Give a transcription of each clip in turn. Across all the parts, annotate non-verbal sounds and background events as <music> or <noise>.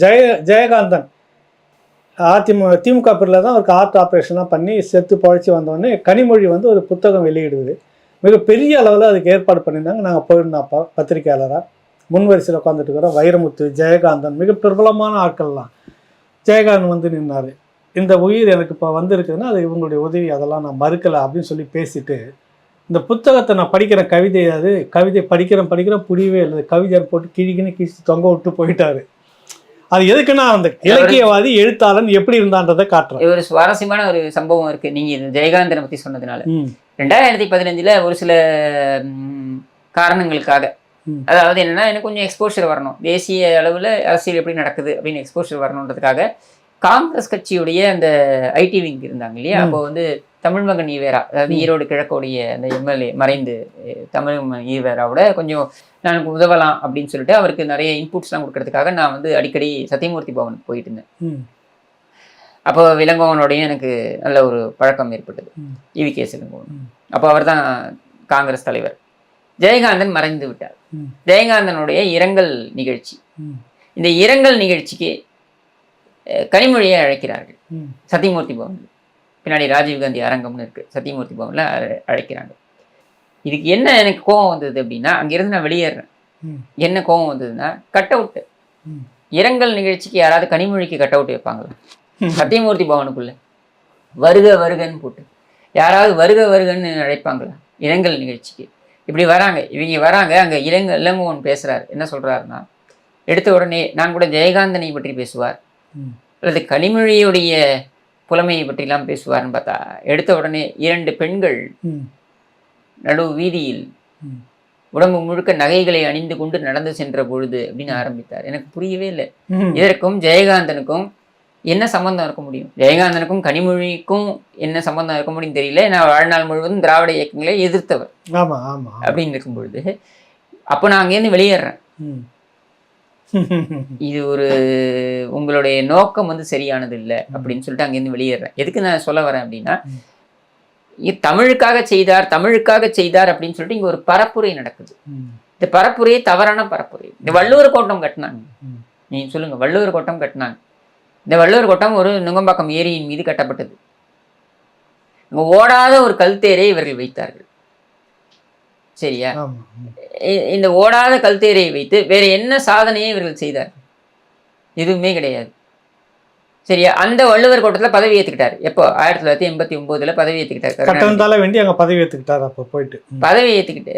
ஜெய ஜெயகாந்தன். அதிமுக திமுக பிரிவில் தான் அவருக்கு ஹார்ட் ஆப்ரேஷன்லாம் பண்ணி செத்து பழச்சி வந்தோடனே கனிமொழி வந்து ஒரு புத்தகம் வெளியிடுது. மிகப்பெரிய அளவில் அதுக்கு ஏற்பாடு பண்ணியிருந்தாங்க. நாங்கள் போயிருந்தோம் அப்போ பத்திரிக்கையாளராக முன்வரிசையில் உட்காந்துட்டு இருக்கிறோம். வைரமுத்து ஜெயகாந்தன் மிக பிரபலமான ஆட்கள்லாம். ஜெயகாந்தன் வந்து நின்னார். இந்த உயிர் எனக்கு இப்போ வந்திருக்குதுன்னா அது இவங்களுடைய உதவி. அதெல்லாம் நான் மறுக்கலை அப்படின்னு சொல்லி பேசிட்டு இந்த புத்தகத்தை நான் படிக்கிறேன் கவிதை அது. கவிதை படிக்கிறேன் படிக்கிறேன் புரியவே இல்லை. கவிதை போட்டு கிழிக்கின்னு கிழிச்சு தொங்க விட்டு போயிட்டாரு. அது எதுக்குன்னா அந்த இலக்கியவாதி எழுத்தாளன் எப்படி இருந்தான்றதை காட்டுறேன். ஒரு சுவாரஸ்யமான ஒரு சம்பவம் இருக்கு. நீங்க ஜெயகாந்தனை பத்தி சொன்னதுனால. ரெண்டாயிரத்தி பதினஞ்சுல ஒரு சில காரணங்களுக்காக. அதாவது என்னன்னா எனக்கு கொஞ்சம் எக்ஸ்போஷர் வரணும். தேசிய அளவில் அரசியல் எப்படி நடக்குது அப்படின்னு எக்ஸ்போஷர் வரணுன்றதுக்காக காங்கிரஸ் கட்சியுடைய அந்த ஐடி விங் இருந்தாங்க இல்லையா. அப்போ வந்து தமிழ் மகன் ஈவேரா அதாவது ஈரோடு கிழக்குடைய அந்த எம்எல்ஏ மறைந்து தமிழ் மகன் ஈவேராவோட கொஞ்சம் நான் உதவலாம் அப்படின்னு சொல்லிட்டு அவருக்கு நிறைய இன்புட்ஸ்லாம் கொடுக்கறதுக்காக நான் வந்து அடிக்கடி சத்தியமூர்த்தி பவனுக்கு போயிட்டு இருந்தேன். அப்போ இளங்கோவனோடையும் எனக்கு நல்ல ஒரு பழக்கம் ஏற்பட்டது. E V K Elangovan. அப்போ அவர் தான் காங்கிரஸ் தலைவர். ஜெயகாந்தன் மறைந்து விட்டார். ஜெயகாந்தனுடைய இரங்கல் நிகழ்ச்சி. இந்த இரங்கல் நிகழ்ச்சிக்கு கனிமொழியை அழைக்கிறார்கள். சத்தியமூர்த்தி பவன். பின்னாடி ராஜீவ்காந்தி அரங்கம்னு இருக்கு. சத்தியமூர்த்தி பவனில் அழைக்கிறாங்க. இதுக்கு என்ன எனக்கு கோவம் வந்தது அப்படின்னா அங்கிருந்து நான் வெளியேறேன். என்ன கோவம் வந்ததுன்னா கட் அவுட்டு இரங்கல் நிகழ்ச்சிக்கு யாராவது கனிமொழிக்கு கட் அவுட் வைப்பாங்களா. சத்தியமூர்த்தி பவனுக்குள்ள. வருக வருகன்னு போட்டு. யாராவது வருக வருகன்னு அழைப்பாங்களா? இரங்கல் நிகழ்ச்சிக்கு. இப்படி வராங்க. இவங்க வராங்க அங்கே இளங்க இளங்கோவன் பேசுறாரு. என்ன சொல்றாருன்னா எடுத்த உடனே நான் கூட ஜெயகாந்தனை பற்றி பேசுவார். அல்லது கனிமொழியுடைய புலமையை பற்றிலாம் பேசுவார்னு பார்த்தா எடுத்த உடனே இரண்டு பெண்கள் நடு வீதியில் உடம்பு முழுக்க நகைகளை அணிந்து கொண்டு நடந்து சென்ற பொழுது அப்படின்னு ஆரம்பித்தார். எனக்கு புரியவே இல்லை. இதற்கும் ஜெயகாந்தனுக்கும் என்ன சம்பந்தம் இருக்க முடியும்? ஜெயகாந்தனுக்கும் கனிமொழிக்கும் என்ன சம்பந்தம் இருக்க முடியும் தெரியல. நான் வாழ்நாள் முழுவதும் திராவிட இயக்கங்களை எதிர்த்தவர். அப்படின்னு இருக்கும் பொழுது அப்போ நான் அங்கேருந்து வெளியேறேன். இது ஒரு உங்களுடைய நோக்கம் வந்து சரியானது இல்லை அப்படின்னு சொல்லிட்டு அங்கேருந்து வெளியேறேன். எதுக்கு நான் சொல்ல வரேன் அப்படின்னா தமிழுக்காக செய்தார் தமிழுக்காக செய்தார் அப்படின்னு சொல்லிட்டு இங்க ஒரு பரப்புரை நடக்குது. இந்த பரப்புரையே தவறான பரப்புரை. இந்த வள்ளுவர் கோட்டம் கட்டினாங்க. நீ சொல்லுங்க வள்ளுவர் கோட்டம் கட்டினாங்க. இந்த வள்ளுவர் கோட்டம் ஒரு நுங்கம்பாக்கம் ஏரியின் மீது கட்டப்பட்டது. ஓடாத ஒரு கல்தேரை இவர்கள் வைத்தார்கள். சரியா? இந்த ஓடாத கல்தேரை வைத்து வேற என்ன சாதனையை இவர்கள் செய்தார்? எதுவுமே கிடையாது. சரியா? அந்த வள்ளுவர் கோட்டத்தில் பதவி ஏற்றுக்கிட்டார் எப்போ? ஆயிரத்தி தொள்ளாயிரத்தி எண்பத்தி ஒம்போதுல பதவி ஏற்றுக்கிட்டார். கட்டணத்தால வேண்டி அங்கே பதவி ஏற்றுக்கிட்டார் அப்போ போயிட்டு. பதவி ஏற்றுக்கிட்டு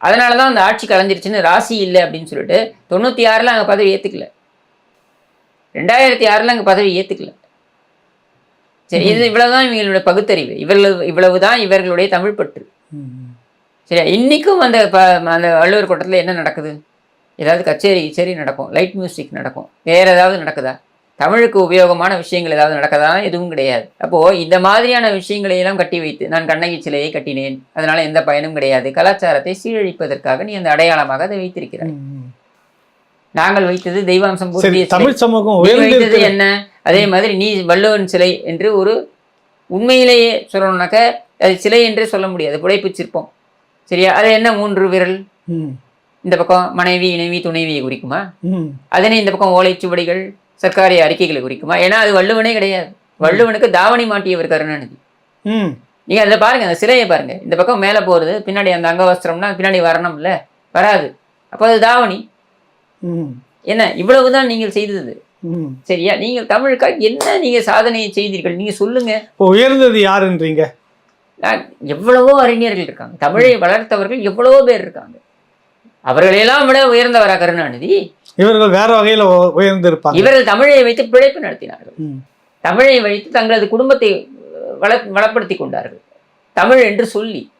அதனால தான் அந்த ஆட்சி கலைஞ்சிருச்சுன்னு ராசி இல்லை அப்படின்னு சொல்லிட்டு தொண்ணூற்றி ஆறில் அங்கே பதவி ஏற்றுக்கல ரெண்டாயிரத்தி ஆறில் அங்கே பதவி ஏற்றுக்கல சரி இது இவ்வளவுதான் இவங்களுடைய பகுத்தறிவு. இவ்வளவு இவ்வளவுதான் இவர்களுடைய தமிழ் பற்று. சரியா? இன்னைக்கும் அந்த அந்த வள்ளுவர் கோட்டத்தில் என்ன நடக்குது? ஏதாவது கச்சேரி கிச்சேரி நடக்கும். லைட் மியூசிக் நடக்கும். வேற ஏதாவது நடக்குதா? தமிழுக்கு உபயோகமான விஷயங்கள் ஏதாவது நடக்குதா? எதுவும் கிடையாது. அப்போ இந்த மாதிரியான விஷயங்களை எல்லாம் கட்டி வைத்து நான் கண்ணகி சிலையை கட்டினேன். அதனால எந்த பயனும் கிடையாது. கலாச்சாரத்தை சீரழிப்பதற்காக நீ அந்த அடையாளமாக அதை வைத்திருக்கிறாய். நாங்கள் வைத்தது தெய்வாம்சம். தமிழ் சமூகம் வைத்தது என்ன? அதே மாதிரி நீ வள்ளுவன் சிலை என்று ஒரு உண்மையிலேயே சொல்லணும்னாக்க அது சிலை என்றே சொல்ல முடியாது. புடைப்பு சிற்பம். சரியா? அது என்ன மூன்று விரல்? ம். இந்த பக்கம் மனைவி இணைவி துணைவியை குறிக்குமா? ம். அதனை இந்த பக்கம் ஓலைச்சுவடிகள் சர்க்காரிய அறிக்கைகளை குறிக்குமா? ஏன்னா அது வள்ளுவனே கிடையாது. வள்ளுவனுக்கு தாவணி மாட்டியவர் கருணாநிதி. ம். நீங்க அதில் பாருங்க அந்த சிலையை பாருங்க. இந்த பக்கம் மேலே போறது பின்னாடி அந்த அங்கவஸ்திரம்னா பின்னாடி வரணும்ல? வராது. அப்போ அது தாவணி. ம். என்ன? இவ்வளவுதான் நீங்கள் செய்தது. ம். சரியா? நீங்கள் தமிழுக்காக என்ன நீங்க சாதனையை செய்தீர்கள்? நீங்க சொல்லுங்க. உயர்ந்தது யாருன்றீங்க எவ்வளவோ அறிஞர்கள் இருக்காங்க. தமிழை வளர்த்தவர்கள் எவ்வளவோ பேர் இருக்காங்க. அவர்களையெல்லாம் விட உயர்ந்தவரா கருணாநிதி? இவர்கள் வேற வகையில உ- உயர்ந்து இருப்பாங்க இவர்கள் தமிழை வைத்து பிழைப்பு நடத்தினார்கள். தமிழை வைத்து தங்களது குடும்பத்தை வள வளப்படுத்தி கொண்டார்கள். தமிழ் என்று சொல்லி.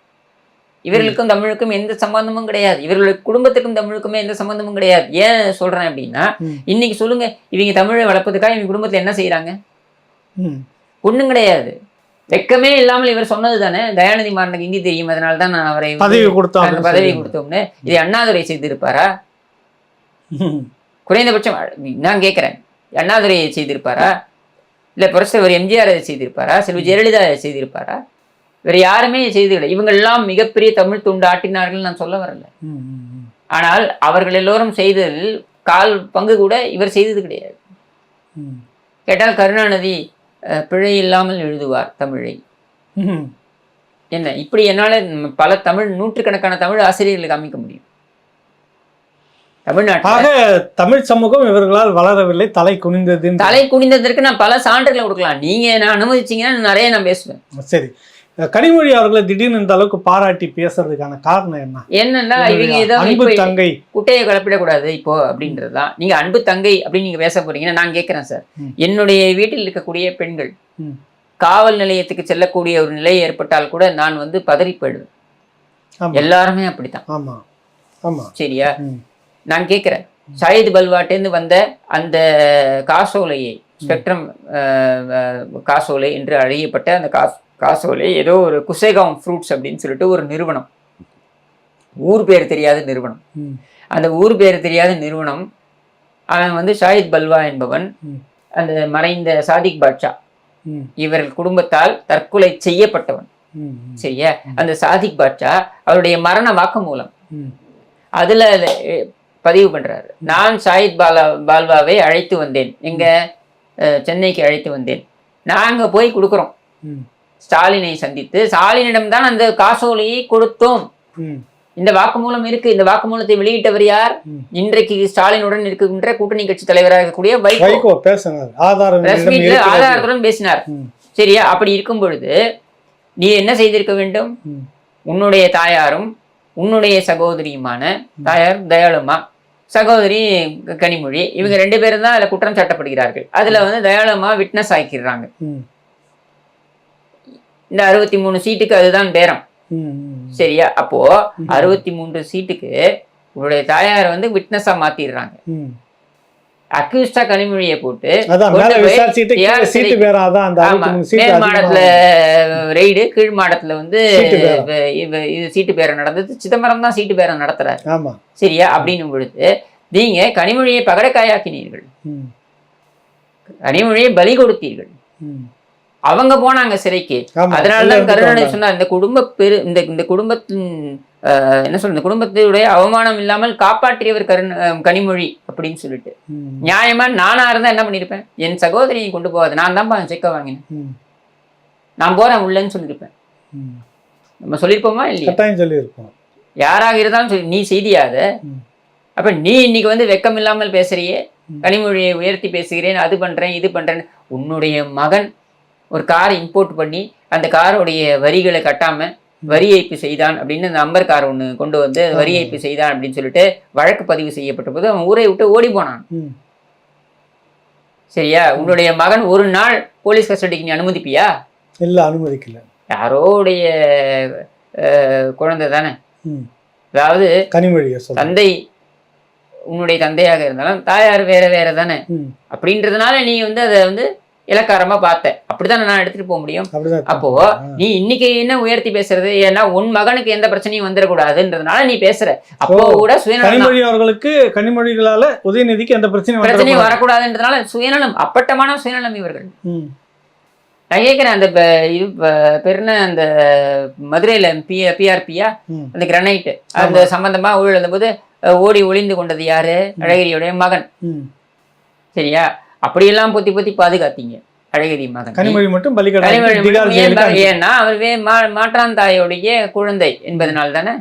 இவர்களுக்கும் தமிழுக்கும் எந்த சம்பந்தமும் கிடையாது. இவர்களுடைய குடும்பத்துக்கும் தமிழுக்குமே எந்த சம்பந்தமும் கிடையாது. ஏன் சொல்றேன் அப்படின்னா. இன்னைக்கு சொல்லுங்க இவங்க தமிழை வளர்ப்பதுக்காக இவங்க குடும்பத்துல என்ன செய்றாங்க? ம். ஒண்ணும் கிடையாது. வெக்கமே இல்லாமல் இவர் சொன்னது தானே தயாநிதி மாறனுக்கு ஹிந்தி தெரியும் அதனால தான் நான் அவரை பதவி கொடுத்தோம் பதவி. கொடுத்தோம்னு இதை அண்ணாதுரை செய்திருப்பாரா. <laughs> குறைந்தபட்சம் நான் கேட்குறேன் அண்ணாதுரை செய்திருப்பாரா இல்லை புரட்சிவர் எம்ஜிஆர் அதை செய்திருப்பாரா செல்வி ஜெயலலிதா அதை செய்திருப்பாரா வேறு யாருமே செய்ததில்லை இவங்க எல்லாம் மிகப்பெரிய தமிழ் துண்டு ஆட்டினார்கள் நான் சொல்ல வரல. ஆனால் அவர்கள் எல்லோரும் செய்ததில் கால் பங்கு கூட இவர் செய்தது கிடையாது. கேட்டால் கருணாநிதி பிழை இல்லாமல் எழுதுவார் தமிழை. என்ன இப்படி என்னால் பல தமிழ் நூற்றுக்கணக்கான தமிழ் ஆசிரியர்களுக்கு அமைக்க முடியும். தமிழ்நாட்டில் ஆக தமிழ் சமூகம் இவர்களால் வளரவில்லை தலை குனிந்தது. தலை குனிந்ததற்கு நான் பல சான்றுகளை கொடுக்கலாம். நீங்க நான் அனுமதிச்சீங்கன்னா நிறைய நான் பேசுவேன். சரி. கனிமொழி அவர்களை திடீர்னு இந்த அளவுக்கு பாராட்டி பேசுறதுக்கான காரணம் என்ன? என்னன்னா இவங்க ஏதோ அன்பு தங்கை. குட்டையை குழப்பிடக்கூடாது இப்போ அப்படின்றதுதான் நீங்க அன்பு தங்கை அப்படின்னு நீங்க பேச போறீங்கன்னா நான் கேட்கிறேன் சார். என்னுடைய வீட்டில் இருக்கக்கூடிய பெண்கள். காவல் நிலையத்துக்கு செல்லக்கூடிய ஒரு நிலை ஏற்பட்டால் கூட நான் வந்து பதறி போயிடுவேன். எல்லாருமே அப்படித்தான். ஆமா. ஆமா. சரியா. நான் கேட்கிறேன் ஷாயித் பல்வாட்டேந்து வந்த அந்த காசோலையை ஸ்பெக்ட்ரம் காசோலை என்று அழையப்பட்ட அந்த காஸ் காசோலை ஏதோ ஒரு குசேகாம் ஃப்ரூட்ஸ் அப்படின்னு சொல்லிட்டு ஒரு நிறுவனம். ஊர் பேர் தெரியாத நிறுவனம். அந்த ஊர் பேர் தெரியாத நிறுவனம் அவன் வந்து ஷாயித் பல்வா என்பவன். அந்த மறைந்த சாதிக் பாட்ஷா. இவர்கள் குடும்பத்தால் தற்கொலை செய்யப்பட்டவன். சரியா? அந்த சாதிக் பாட்ஷா அவருடைய மரண வாக்குமூலம் ம். அதுல பதிவு பண்றாரு. நான் ஷாயித் பாலா பால்வாவை அழைத்து வந்தேன். எங்க சென்னைக்கு அழைத்து வந்தேன். நாங்க போய் கொடுக்குறோம். ஸ்டாலினை சந்தித்து ஸ்டாலினிடம் தான் அந்த காசோலையை கொடுத்தோம். இந்த வாக்குமூலம் இருக்கு. இந்த வாக்குமூலத்தை வெளியிட்டவர் யார். இன்றைக்கு ஸ்டாலினுடன் இருக்கின்ற கூட்டணி கட்சி தலைவராக இருக்கக்கூடிய வைகோ. பேசினார். ஆதாரத்துடன் பேசினார். சரியா? அப்படி இருக்கும் பொழுது நீ என்ன செய்திருக்க வேண்டும். உன்னுடைய தாயாரும் உன்னுடைய சகோதரியுமான தாயார் தயாளுமா சகோதரி கனிமொழி இவங்க ரெண்டு பேரும் தான் அதுல குற்றம் சாட்டப்படுகிறார்கள். அதுல வந்து தயாளுமா விட்னஸ் ஆக்கிடுறாங்க. இந்த அறுபத்தி மூணு சீட்டுக்கு அதுதான் பேரம். சரியா? அப்போ அறுபத்தி மூன்று சீட்டுக்கு உன்னுடைய தாயார் வந்து விட்னஸா மாத்திடுறாங்க. அக்யூஸ்டா கனிமொழியை போட்டு மேல மாடத்துல ரெய்டு கீழ் மாடத்துல வந்து இது சீட்டு பேரம் நடந்தது. சிதம்பரம் தான் சீட்டு பேரம் நடத்துறாரு. சரியா? அப்படின்னும் பொழுது நீங்க கனிமொழியை பகடக்காயாக்கினீர்கள். கனிமொழியை பலி கொடுத்தீர்கள். அவங்க போனாங்க சிறைக்கு ஆமா அதனால உள்ள தான் இருந்துட்டு கருணாநிதி. சொன்னார் இந்த குடும்ப பெரு இந்த இந்த குடும்பத்தின் என்ன சொல்றது இந்த குடும்பத்துடைய அவமானம் இல்லாமல் காப்பாற்றியவர் கருண் கனிமொழி அப்படின்னு சொல்லிட்டு. நியாயமா நானா இருந்தா என்ன பண்ணிருப்பேன் என் சகோதரியை கொண்டு போகாது நான் தான்ப்பா செக்க வாங்கினேன். நான் போறேன் உள்ளன்னு சொல்லியிருப்பேன். நம்ம சொல்லியிருப்போமா இல்லையா சொல்லியிருப்போம் யாராக இருந்தாலும் சரி நீ செய்தியாத. அப்ப நீ இன்னைக்கு வந்து வெக்கம் இல்லாமல் பேசுறியே. கனிமொழியை உயர்த்தி பேசுகிறேன் அது பண்றேன் இது பண்றேன் உன்னுடைய மகன் ஒரு காரை இம்போர்ட் பண்ணி அந்த காரோடைய வரிகளை கட்டாம வரி ஏய்ப்பு செய்தான் அப்படின்னு அந்த அம்பர் கார் ஒன்று கொண்டு வந்து வரி. ஏய்ப்பு செய்தான் அப்படின்னு சொல்லிட்டு வழக்கு பதிவு செய்யப்பட்ட போது அவன் ஊரை விட்டு ஓடி போனான். சரியா? உன்னுடைய மகன் ஒரு நாள் போலீஸ் கஸ்டடிக்கு நீ அனுமதிப்பியா? இல்ல அனுமதிக்கல. யாரோடைய குழந்தை தானே. அதாவது கனிமொழியை சொல்ல தந்தை உன்னுடைய தந்தையாக இருந்தாலும் தாயார் வேற வேற தானே. அப்படின்றதுனால நீ வந்து அதை வந்து இலக்காரமா பார்த்த. அப்படிதான் நான் எடுத்துட்டு போக முடியும். அப்போ. நீ இன்னைக்கு என்ன உயர்த்தி பேசுறது? ஏன்னா உன் மகனுக்கு எந்த பிரச்சனையும் வந்துடக்கூடாதுன்றதுனால நீ பேசுற. அப்போ கூட சுயநலம் அவர்களுக்கு கனிமொழிகளால உதயநிதிக்கு எந்த பிரச்சனையும் பிரச்சனையும். வரக்கூடாதுன்றதுனால சுயநலம் அப்பட்டமான சுயநலம் இவர்கள். நான் கேட்கிறேன் அந்த இது பெருன அந்த மதுரையில பி பிஆர்பியா. அந்த கிரனைட் அந்த சம்பந்தமா ஊழல் போது ஓடி ஒளிந்து கொண்டது யாரு? அழகிரியுடைய மகன். சரியா? அப்படியெல்லாம் பொத்தி பொத்தி பாதுகாத்தீங்க. அழகிரி மகன். கனிமொழி மட்டும் பலிகடை ஏன்னா அவர் வே மா- மாற்றான் தாயோடைய குழந்தை என்பதனால தானே.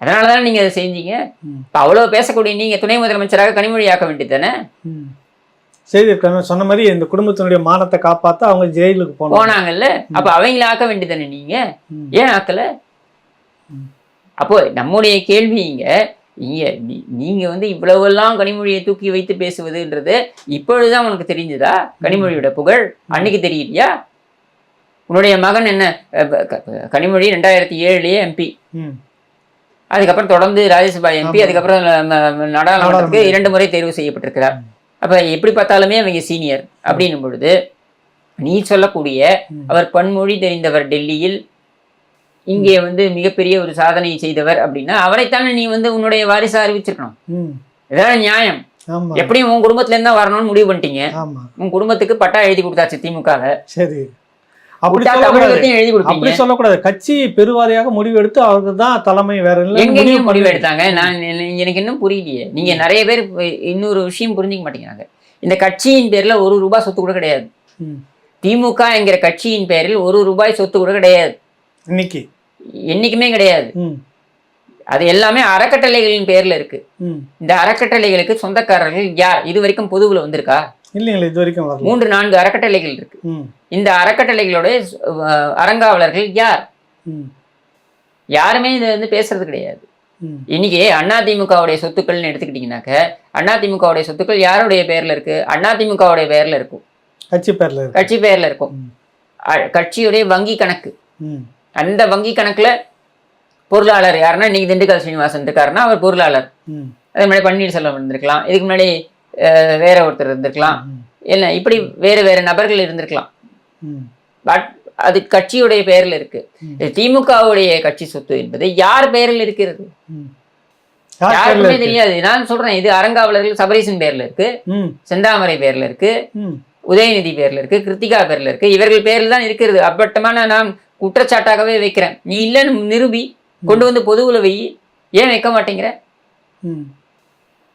அதனால தானே நீங்க அதை செஞ்சீங்க. இப்ப அவ்வளவு பேசக்கூடிய நீங்க துணை முதலமைச்சராக கனிமொழி ஆக்க வேண்டியது தானே? ம். செய்தி கண்ணு சொன்ன மாதிரி இந்த குடும்பத்தினுடைய மானத்தை காப்பாத்த அவங்க ஜெயிலுக்கு போனாங்க. போனாங்கல்ல? அப்ப அவங்கள ஆக்க வேண்டியது தானே நீங்க. ஏன் ஆக்கல. அப்போ நம்முடைய கேள்வி இங்க இங்க நீ- நீங்க வந்து இவ்வளவெல்லாம் கனிமொழியை தூக்கி வைத்து பேசுவதுன்றது இப்பொழுதுதான் உனக்கு தெரிஞ்சதா? கனிமொழியோட புகழ்? அன்னைக்கு தெரியலையா உன்னுடைய மகன் என்ன? கனிமொழி ரெண்டாயிரத்தி ஏழுலயே எம்பி. அதுக்கப்புறம் தொடர்ந்து ராஜ்யசபா எம்பி. அதுக்கப்புறம் நாடாளுமன்றத்துக்கு நாடாளுமன்ற. இரண்டு முறை தேர்வு செய்யப்பட்டிருக்கிறார். அப்ப எப்படி பார்த்தாலுமே அவங்க சீனியர் அப்படின்னும் பொழுது நீ சொல்லக்கூடிய. அவர் பன்மொழி தெரிந்தவர் டெல்லியில் இங்கே வந்து மிகப்பெரிய ஒரு சாதனை செய்தவர் அப்படின்னா அவரைத்தானே நீ வந்து உன்னுடைய வாரிசா அறிவிச்சிருக்கணும். இதான் நியாயம். எப்படியும் உன் குடும்பத்துல இருந்தா வரணும்னு முடிவு பண்ணிட்டீங்க. உன் குடும்பத்துக்கு பட்டா எழுதி கொடுத்தாச்சு திமுகல. சரி. அப்படி அப்படி சொல்லக்கூடாது. கட்சி பெருவாரியாக முடிவெடுத்து அவருக்கு தான் தலைமை வேற எங்கெங்க முடிவு எடுத்தாங்க. நான் எனக்கு- இன்னும் புரியலையே. நீங்க நிறைய பேர் இன்னொரு விஷயம் புரிஞ்சுக்க மாட்டேங்கிறாங்க. இந்த கட்சியின் பேர்ல ஒரு ரூபாய் சொத்து கூட கிடையாது. திமுக என்கிற கட்சியின் பேரில் ஒரு ரூபாய் சொத்து கூட கிடையாது. இன்னைக்கு. என்னைக்குமே கிடையாது. அது எல்லாமே அறக்கட்டளைகளின் பேர்ல இருக்கு. இந்த அறக்கட்டளைகளுக்கு சொந்தக்காரர்கள் யார்? இது வரைக்கும் பொதுவுல வந்திருக்கா? இல்லைங்களா இது வரைக்கும் மூன்று நான்கு அறக்கட்டளைகள் இருக்கு. இந்த அறக்கட்டளைகளோட அஹ், அறங்காவலர்கள் யார்? யாருமே இதை வந்து பேசுறது கிடையாது. இன்னைக்கு அதிமுகவுடைய சொத்துக்கள்னு எடுத்துக்கிட்டீங்கன்னாக்க அதிமுகவுடைய சொத்துக்கள் யாருடைய பேர்ல இருக்கு? அதிமுகவுடைய பேர்ல இருக்கும். கட்சி பேர்ல கட்சி பேர்ல இருக்கும். கட்சியுடைய வங்கி கணக்கு. அந்த வங்கி கணக்குல பொருளாளர் யாருன்னா இன்னைக்கு திண்டுக்கல் சீனிவாசன் இருக்காருன்னா அவர் பொருளாளர். அதே மாதிரி பன்னீர்செல்வம் இருந்திருக்கலாம். இதுக்கு முன்னாடி வேற ஒருத்தர் இருந்திருக்கலாம். இல்லை இப்படி வேறு வேறு நபர்கள் இருந்திருக்கலாம். பட் அது கட்சியுடைய பெயரில் இருக்கு. திமுகவுடைய கட்சி சொத்து என்பது யார் பெயரில் இருக்கிறது? யாருக்குமே? தெரியாது. நான் சொல்றேன் இது அறங்காவலர்கள் சபரீசன் பேர்ல இருக்கு. செந்தாமரை பேர்ல இருக்கு. உதயநிதி பேர்ல இருக்கு. கிருத்திகா பேர்ல இருக்கு. இவர்கள் பேரில் தான் இருக்கிறது. அப்பட்டமான நான் குற்றச்சாட்டாகவே வைக்கிறேன். நீ இல்லைன்னு நிரூபி கொண்டு வந்து பொதுவுல வை. ஏன் வைக்க மாட்டேங்கிற?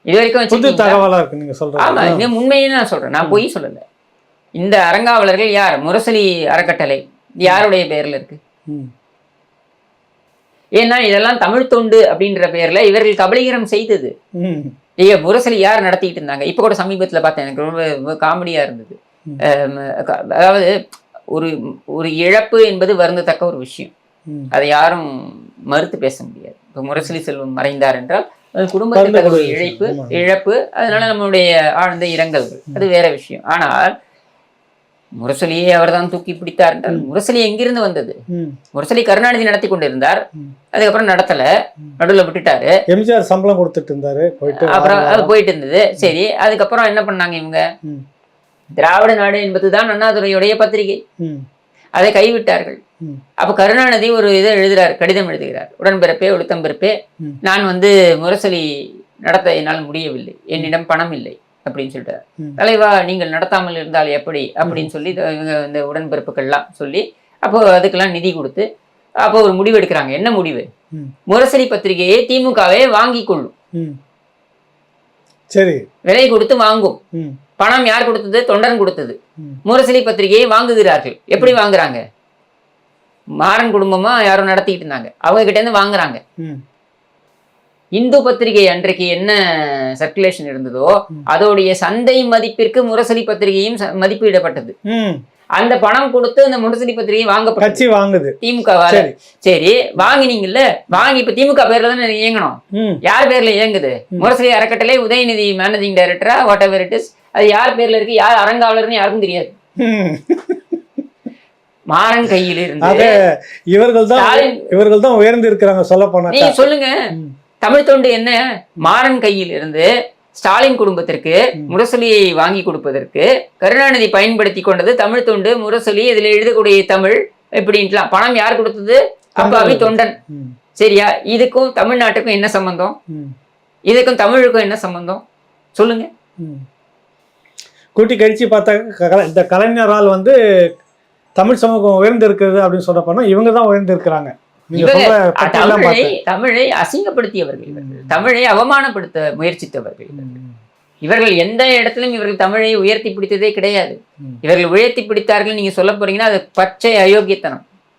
இது வரைக்கும் புது வச்சிருக்கீங்களா? தகவலா இருக்கு நீங்க ஆமா சொல்றது இது உண்மையை நான் சொல்றேன். நான் பொய் சொல்லல. இந்த அறங்காவலர்கள் யார்? முரசொலி அறக்கட்டளை. யாருடைய பேர்ல இருக்கு? ஏன்னா இதெல்லாம் தமிழ் தொண்டு அப்படின்ற பேர்ல இவர்கள் கபலீகரம் செய்தது. நீங்க முரசொலி யார் நடத்திட்டு இருந்தாங்க? இப்ப கூட சமீபத்துல பார்த்தேன். எனக்கு ரொம்ப காமெடியா இருந்தது. அதாவது ஒரு ஒரு இழப்பு என்பது வருந்தத்தக்க ஒரு விஷயம். அதை யாரும் மறுத்து பேச முடியாது. இப்போ முரசொலி செல்வம் மறைந்தார் என்றால் அது குடும்பத்துக்கு ஒரு இழைப்பு. இழப்பு அதனால நம்மளுடைய ஆழ்ந்த இரங்கல்கள். அது வேற விஷயம். ஆனால் முரசொலியை அவர்தான் தூக்கி பிடித்தார் என்றால் முரசொலி எங்கிருந்து வந்தது? முரசொலி கருணாநிதி நடத்தி கொண்டிருந்தார். அதுக்கப்புறம் நடத்தல. நடுவில் விட்டுட்டாரு. எம்ஜிஆர் சம்பளம் கொடுத்துட்டு இருந்தாரு. போயிட்டு அப்புறம் அது. போயிட்டு இருந்தது. சரி அதுக்கப்புறம் என்ன பண்ணாங்க இவங்க? திராவிட நாடு என்பதுதான் அண்ணாதுரையுடைய பத்திரிகை. அதை கைவிட்டார்கள். அப்ப கருணாநிதி ஒரு இதை எழுதுறார் கடிதம் எழுதுகிறார். உடன்பிறப்பே ஒழுத்தம்பிறப்பே. நான் வந்து முரசொலி நடத்த என்னால் முடியவில்லை. என்னிடம் பணம் இல்லை அப்படின்னு சொல்லிட்டார். ம். தலைவா நீங்கள் நடத்தாமல் இருந்தால் எப்படி? அப்படின்னு சொல்லி இவங்க இந்த உடன்பிறப்புகள்லாம் சொல்லி அப்போ அதுக்கெல்லாம் நிதி கொடுத்து அப்போ ஒரு முடிவு எடுக்கிறாங்க. என்ன முடிவு. முரசொலி பத்திரிகையை திமுகவே வாங்கி கொள்ளும். சரி. விலை கொடுத்து வாங்கும். பணம் யார் கொடுத்தது? தொண்டன் கொடுத்தது. முரசொலி பத்திரிகையை வாங்குகிறார்கள். எப்படி வாங்குறாங்க? மாறன் குடும்பமா யாரும் நடத்திட்டு இருந்தாங்க. அவங்க கிட்ட இருந்து வாங்குறாங்க. இந்து பத்திரிகை அன்றைக்கு என்ன சர்க்குலேஷன் இருந்ததோ. அதோடைய சந்தை மதிப்பிற்கு முரசொலி பத்திரிகையும் மதிப்பிடப்பட்டது. அந்த பணம் கொடுத்து அந்த முரசொலி பத்திரிகை வாங்கப்பட்டது. கட்சி வாங்குது. திமுகவால சரி. சரி வாங்கினீங்கல்ல? வாங்கி இப்ப திமுக பேர்ல தானே இயங்கணும்? யார் பேர்ல இயங்குது. முரசொலி அறக்கட்டளை உதயநிதி மேனேஜிங் டைரக்டரா வாட் எவர் இட் இஸ் அது யார் பேர்ல இருக்கு யார் அறங்காவலர்னு யாருக்கும் தெரியாது. மாறன் கையில் இருந்து இவர்கள் தான் இவர்கள் தான் உயர்ந்து இருக்கிறாங்க சொல்ல நீங்க போனாக்கா சொல்லுங்க. தமிழ் தொண்டு என்ன? மாறன் கையில் இருந்து ஸ்டாலின் குடும்பத்திற்கு. முரசொலியை வாங்கி கொடுப்பதற்கு கருணாநிதி பயன்படுத்தி கொண்டது தமிழ் தொண்டு முரசொலி இதுல எழுதக்கூடிய தமிழ் இப்படின்ட்டுலாம் பணம் யார் கொடுத்தது? அப்பாவி தொண்டன். சரியா? இதுக்கும் தமிழ்நாட்டுக்கும் என்ன சம்பந்தம்? இதுக்கும் தமிழுக்கும் என்ன சம்பந்தம்? சொல்லுங்க. கூட்டி கழிச்சு பார்த்தா இந்த கலைஞரால் வந்து தமிழ் சமூகம் உயர்ந்து இருக்கிறது அப்படின்னு சொல்ல போனா இவங்க தான் உயர்ந்து இருக்கிறாங்க தமிழை அசிங்கப்படுத்தியவர்கள். தமிழை அவமானப்படுத்த முயற்சித்தவர்கள். இவர்கள் எந்த இடத்திலும் இவர்கள் தமிழை உயர்த்தி பிடித்ததே கிடையாது. இவர்கள் உயர்த்தி பிடித்தார்கள் நீங்க சொல்ல போறீங்கன்னா அது பச்சை அயோக்கியத்தனம்